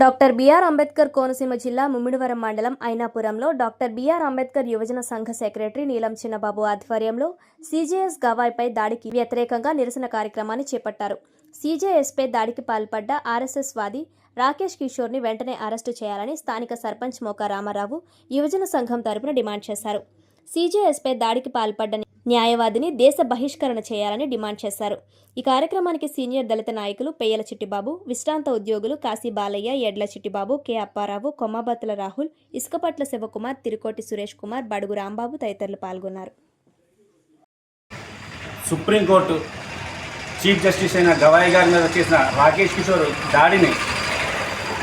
Doctor BR Ambedkar Konaseema జిల్లా ముమ్మిడివరం మండలం ఐనాపురంలో doctor BR Ambedkar యువజన సంఘ సెక్రటరీ నీలం చిన్నబాబు ఆధ్వర్యంలో సీజేఎస్ గవాయ్పై దాడికి వ్యతిరేకంగా నిరసన కార్యక్రమాన్ని చేపట్టారు. సీజేఎస్పై దాడికి పాల్పడ్డ ఆర్ఎస్ఎస్ వాది రాకేష్ కిషోర్ని వెంటనే అరెస్టు చేయాలని స్థానిక సర్పంచ్ మోకా రామారావు యువజన సంఘం తరపున డిమాండ్ చేశారు. సీజేఎస్పై దాడికి పాల్పడ్డ న్యాయవాదిని దేశ బహిష్కరణ చేయాలని డిమాండ్ చేశారు. ఈ కార్యక్రమానికి సీనియర్ దళిత నాయకులు పెయ్యల చిట్టిబాబు విశ్రాంత ఉద్యోగులు కాశీ బాలయ్య ఎడ్ల చిట్టిబాబు కె అప్పారావు కొమ్మబత్తుల రాహుల్ ఇసుకపట్ల శివకుమార్ తిరుకోటి సురేష్ కుమార్ బడుగు రాంబాబు తదితరులు పాల్గొన్నారు. సుప్రీంకోర్టు చీఫ్ జస్టిస్ అయిన గవాయి గారి మీద చేసిన రాకేష్ కిషోర్ దాడిని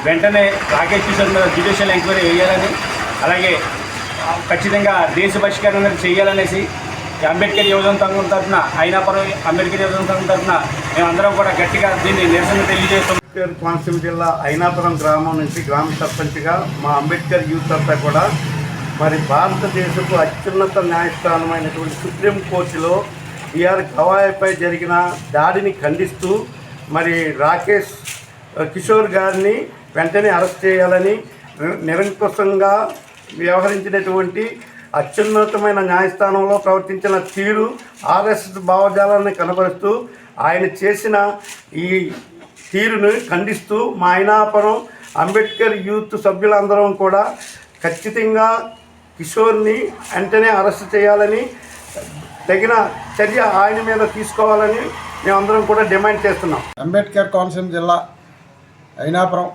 వెంటనే రాకేష్ కిషోర్ మీద జ్యుడిషియల్ ఎంక్వైరీ వేయాలని అలాగే ఖచ్చితంగా దేశ బహిష్కరణ చేయాలనేసి అంబేద్కర్ యువజన సంఘం తరఫున అయినాపురం అంబేద్కర్ యువజన సంఘం తరఫున మేమందరం కూడా గట్టిగా దీన్ని నిరసన తెలియజేస్తాం అంబేద్కర్ కోనసీమ జిల్లా అయినాపురం గ్రామం నుంచి గ్రామ సర్పంచ్గా మా అంబేద్కర్ యూత్ అంతా కూడా మరి భారతదేశపు అత్యున్నత న్యాయస్థానమైనటువంటి సుప్రీంకోర్టులో బిఆర్ గవాయిపై జరిగిన దాడిని ఖండిస్తూ మరి రాకేష్ కిషోర్ గారిని వెంటనే అరెస్ట్ చేయాలని నిరంకుశంగా వ్యవహరించినటువంటి అత్యున్నతమైన న్యాయస్థానంలో ప్రవర్తించిన తీరు ఆర్ఎస్ఎస్ భావజాలాన్ని కనబరుస్తూ ఆయన చేసిన ఈ తీరును ఖండిస్తూ మా అయినాపురం అంబేద్కర్ యూత్ సభ్యులందరం కూడా ఖచ్చితంగా కిషోర్ని వెంటనే అరెస్ట్ చేయాలని తగిన చర్య ఆయన మీద తీసుకోవాలని మేమందరం కూడా డిమాండ్ చేస్తున్నాం. అంబేద్కర్ కోనసీమ జిల్లా అయినాపురం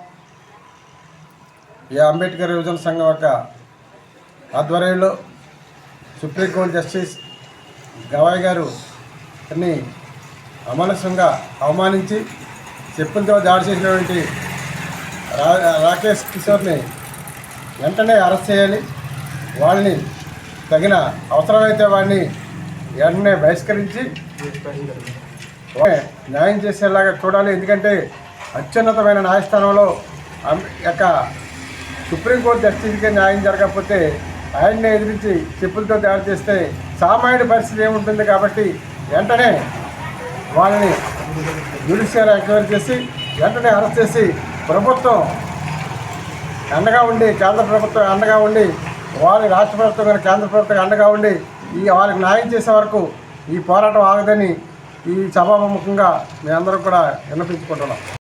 ఈ అంబేద్కర్ యువజన సంఘం యొక్క ఆధ్వర్యంలో సుప్రీంకోర్టు జస్టిస్ గవాయ్ గారు అన్ని అమానుషంగా అవమానించి చెప్పులతో దాడి చేసినటువంటి రా రాకేష్ కిషోర్ని వెంటనే అరెస్ట్ చేయాలి. వాళ్ళని తగిన అవసరమైతే వాడిని వెంటనే బహిష్కరించి న్యాయం చేసేలాగా చూడాలి. ఎందుకంటే అత్యున్నతమైన న్యాయస్థానంలో యొక్క సుప్రీంకోర్టు జస్టిస్కి న్యాయం జరగకపోతే ఆయన్ని ఎదిరించి చెప్పులతో తయారు చేస్తే సామాన్య పరిస్థితి ఏముంటుంది కాబట్టి వెంటనే వాళ్ళని జ్యుడిషియల్ ఎంక్వైరీ చేసి వెంటనే అరెస్ట్ చేసి ప్రభుత్వం అండగా ఉండి కేంద్ర ప్రభుత్వం అండగా ఉండి వారి రాష్ట్ర ప్రభుత్వం కానీ కేంద్ర ప్రభుత్వం అండగా ఉండి ఈ వాళ్ళకి న్యాయం చేసే వరకు ఈ పోరాటం ఆగదని ఈ సభాముఖంగా మేమందరం కూడా విన్నపించుకుంటున్నాం.